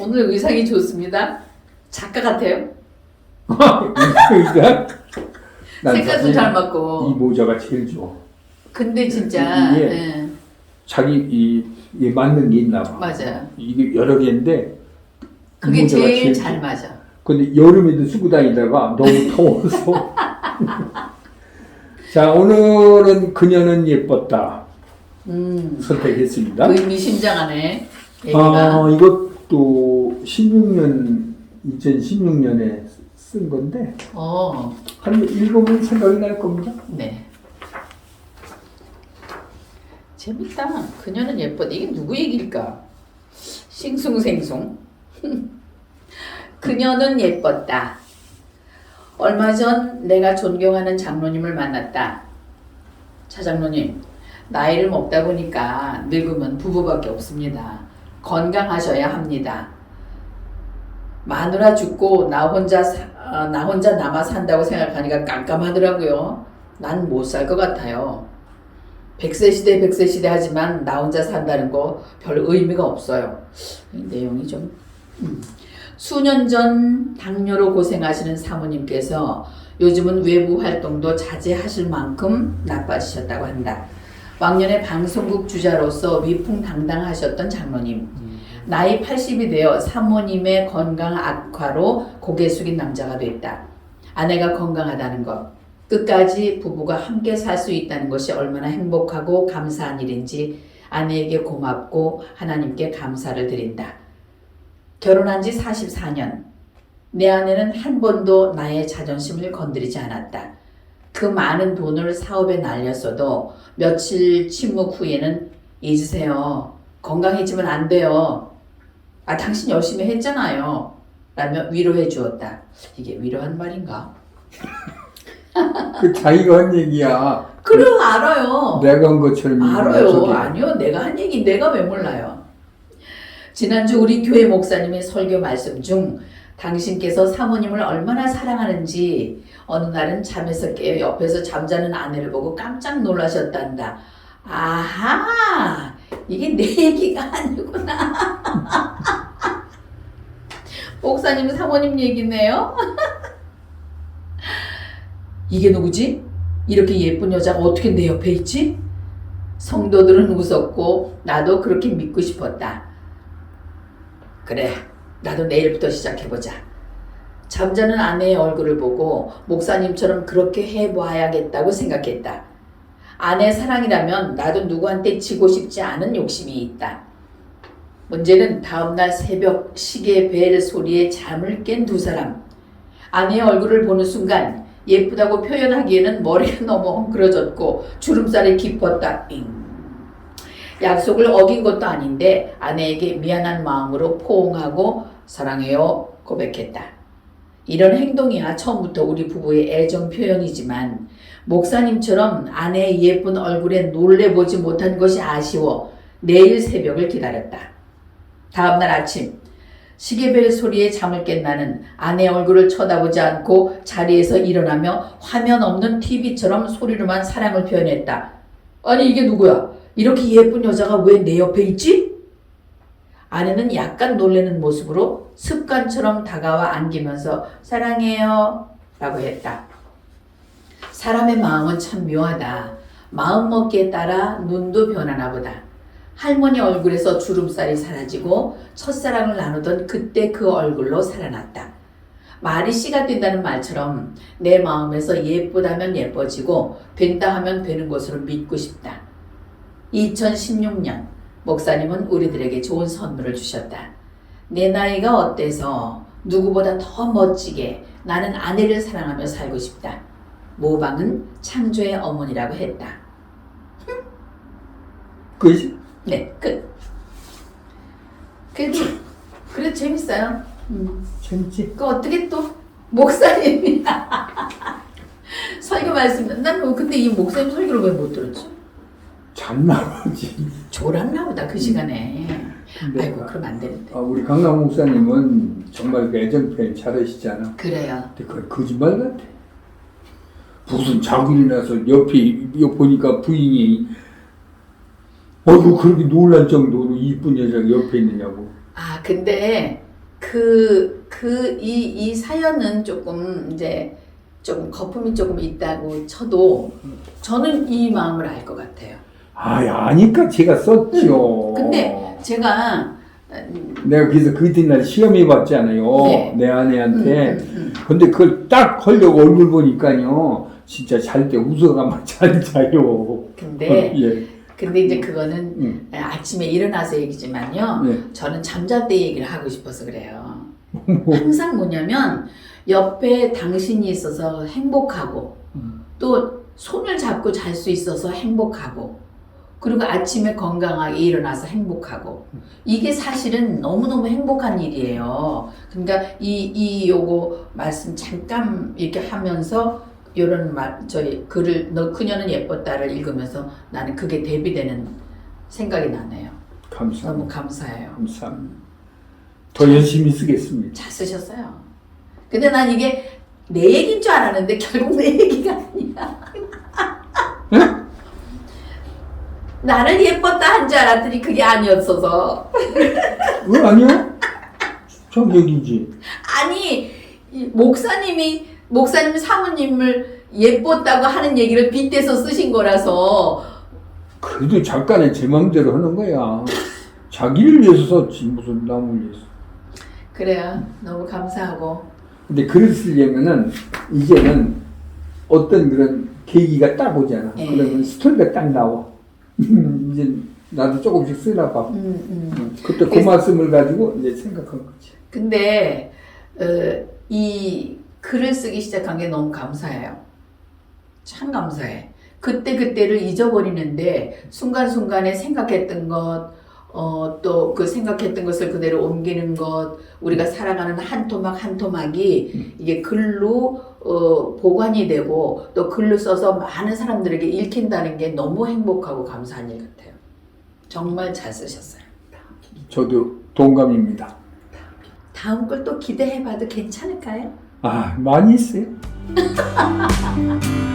오늘 의상이 좋습니다. 작가 같아요. 그러니까 난 색깔도 사실 잘 이 맞고. 모자가 제일 좋아. 근데 진짜 이게 예, 자기 이, 이 맞는 게 있나 봐. 맞아요. 이게 여러 개인데 이 그게 모자가 제일 좋아. 잘 맞아. 근데 여름에도 쓰고 다니다가 너무 더워서. 자 오늘은 그녀는 예뻤다 음, 선택했습니다. 의미심장하네. 얘기가. 아 이것 도 16년 2016년에 쓴 건데 어, 한 읽으면 생각이 날 겁니다. 네. 재밌다. 그녀는 예뻤다. 이게 누구 얘기일까? 싱숭생숭. 그녀는 예뻤다. 얼마 전 내가 존경하는 장로님을 만났다. 차 장로님, 나이를 먹다 보니까 늙으면 부부밖에 없습니다. 건강하셔야 합니다. 마누라 죽고 나 혼자 사- 아, 나 혼자 남아 산다고 생각하니까 깜깜하더라고요. 난 못 살 것 같아요. 100세 시대 100세 시대 하지만 나 혼자 산다는 거 별 의미가 없어요. 이 내용이 좀 음. 수년 전 당뇨로 고생하시는 사모님께서 요즘은 외부 활동도 자제하실 만큼 나빠지셨다고 한다. 왕년에 방송국 주자로서 위풍당당하셨던 장로님. 나이 80이 되어 사모님의 건강 악화로 고개 숙인 남자가 됐다. 아내가 건강하다는 것, 끝까지 부부가 함께 살 수 있다는 것이 얼마나 행복하고 감사한 일인지 아내에게 고맙고 하나님께 감사를 드린다. 결혼한 지 44년. 내 아내는 한 번도 나의 자존심을 건드리지 않았다. 그 많은 돈을 사업에 날렸어도 며칠 침묵 후에는 잊으세요. 건강해지면 안 돼요. 아, 당신 열심히 했잖아요. 라며 위로해 주었다. 이게 위로한 말인가? 그 자기가 한 얘기야. 그래, 알아요. 내가 한 것처럼 알아요. 아니요. 내가 한 얘기 내가 왜 몰라요. 지난주 우리 교회 목사님의 설교 말씀 중 당신께서 사모님을 얼마나 사랑하는지 어느 날은 잠에서 깨어 옆에서 잠자는 아내를 보고 깜짝 놀라셨단다. 아하! 이게 내 얘기가 아니구나. 목사님 사모님 얘기네요. 이게 누구지? 이렇게 예쁜 여자가 어떻게 내 옆에 있지? 성도들은 웃었고 나도 그렇게 믿고 싶었다. 그래, 나도 내일부터 시작해보자. 잠자는 아내의 얼굴을 보고 목사님처럼 그렇게 해봐야겠다고 생각했다. 아내 사랑이라면 나도 누구한테 지고 싶지 않은 욕심이 있다. 문제는 다음날 새벽 시계 벨 소리에 잠을 깬 두 사람. 아내의 얼굴을 보는 순간 예쁘다고 표현하기에는 머리가 너무 엉그러졌고 주름살이 깊었다. 잉. 약속을 어긴 것도 아닌데 아내에게 미안한 마음으로 포옹하고 사랑해요 고백했다. 이런 행동이야 처음부터 우리 부부의 애정 표현이지만 목사님처럼 아내의 예쁜 얼굴에 놀래보지 못한 것이 아쉬워 내일 새벽을 기다렸다. 다음날 아침 시계벨 소리에 잠을 깬 나는 아내 얼굴을 쳐다보지 않고 자리에서 일어나며 화면 없는 TV처럼 소리로만 사랑을 표현했다. 아니 이게 누구야? 이렇게 예쁜 여자가 왜 내 옆에 있지? 아내는 약간 놀라는 모습으로 습관처럼 다가와 안기면서 사랑해요 라고 했다. 사람의 마음은 참 묘하다. 마음 먹기에 따라 눈도 변하나 보다. 할머니 얼굴에서 주름살이 사라지고 첫사랑을 나누던 그때 그 얼굴로 살아났다. 말이 씨가 된다는 말처럼 내 마음에서 예쁘다면 예뻐지고 된다 하면 되는 것으로 믿고 싶다. 2016년 목사님은 우리들에게 좋은 선물을 주셨다. 내 나이가 어때서 누구보다 더 멋지게 나는 아내를 사랑하며 살고 싶다. 모방은 창조의 어머니라고 했다. 그지? 네, 끝. 그래도, 그래도 재밌어요. 음. 재밌지? 그 어떻게 또, 목사님이. 설교 말씀, 난뭐 근데 이 목사님 설교를 왜 못 들었죠? 잤나 보지. 졸았나 보다, 그 시간에. 근데 아이고, 그럼 안 되는데. 아, 우리 강남 목사님은 정말 그 애정 표현 잘하시잖아. 그래요. 근데 그건 거짓말 같아. 무슨 자고 일어나서 옆에 옆 보니까 부인이 어이구 그렇게 놀란 정도로 이쁜 여자가 옆에 있느냐고. 아, 근데 그, 그, 이, 이 사연은 조금 이제 조금 거품이 조금 있다고 쳐도 저는 이 마음을 알 것 같아요. 아, 아니까 제가 썼죠. 근데 제가 음, 내가 그래서 그 이튿날 시험해 봤잖아요. 네. 내 아내한테. 음, 음, 근데 그걸 딱 걸려고 얼굴 보니까요. 진짜 잘 때 웃어가만 잘 자요. 근데 예. 근데 이제 그거는 음. 아침에 일어나서 얘기지만요. 네. 저는 잠잘 때 얘기를 하고 싶어서 그래요. 항상 뭐냐면 옆에 당신이 있어서 행복하고 음. 또 손을 잡고 잘 수 있어서 행복하고 그리고 아침에 건강하게 일어나서 행복하고 이게 사실은 너무너무 행복한 일이에요. 그러니까 이, 이 요거 말씀 잠깐 이렇게 하면서 요런 말 저희 글을 너 그녀는 예뻤다를 읽으면서 나는 그게 대비되는 생각이 나네요. 너무 감사합니다. 감사해요. 감사합니다. 더 열심히 쓰겠습니다. 잘 쓰셨어요. 근데 난 이게 내 얘기인 줄 알았는데 결국 내 얘기가 아니야. 나를 예뻤다 한 줄 알았더니 그게 아니었어서. 왜 아니야? 참 얘기지. 아니, 이 목사님이, 목사님 사모님을 예뻤다고 하는 얘기를 빗대서 쓰신 거라서. 그래도 작가는 제 마음대로 하는 거야. 자기를 위해서 썼지 무슨 남을 위해서. 그래요. 너무 감사하고. 근데 글을 쓰려면은 이제는 어떤 그런 계기가 딱 오잖아. 예. 그러면 스토리가 딱 나와. 이제 나도 조금씩 쓰나 봐. 음, 음. 그때 그 말씀을 가지고 이제 생각한 거지. 근데, 어, 이 글을 쓰기 시작한 게 너무 감사해요. 참 감사해. 그때 그때를 잊어버리는데 순간순간에 생각했던 것, 어, 또 그 생각했던 것을 그대로 옮기는 것, 우리가 살아가는 한 토막 한 토막이 이게 글로 어, 보관이 되고 또 글로 써서 많은 사람들에게 읽힌다는 게 너무 행복하고 감사한 일 같아요. 정말 잘 쓰셨어요. 저도 동감입니다. 다음 걸 또 기대해봐도 괜찮을까요? 아 많이 있어요.